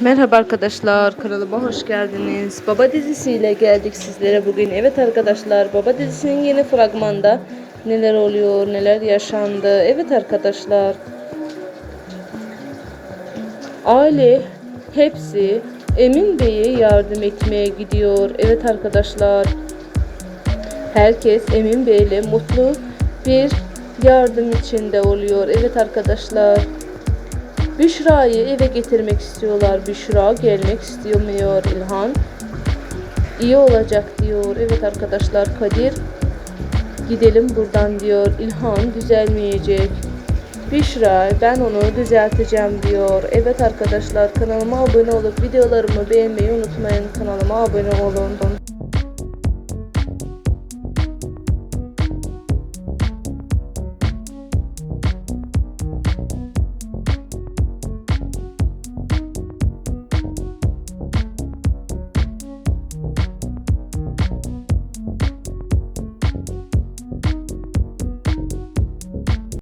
Merhaba arkadaşlar kanalıma hoş geldiniz. Baba dizisiyle geldik sizlere bugün. Evet arkadaşlar Baba dizisinin yeni fragmanda neler oluyor neler yaşandı. Evet arkadaşlar aile hepsi Emin Bey'e yardım etmeye gidiyor. Evet arkadaşlar herkes Emin Bey'le mutlu bir yardım içinde oluyor. Evet arkadaşlar Büşra'yı eve getirmek istiyorlar. Büşra gelmek istemiyor İlhan. İyi olacak diyor. Evet arkadaşlar Kadir gidelim buradan diyor. İlhan düzelmeyecek. Büşra ben onu düzelteceğim diyor. Evet arkadaşlar kanalıma abone olup videolarımı beğenmeyi unutmayın. Kanalıma abone olun.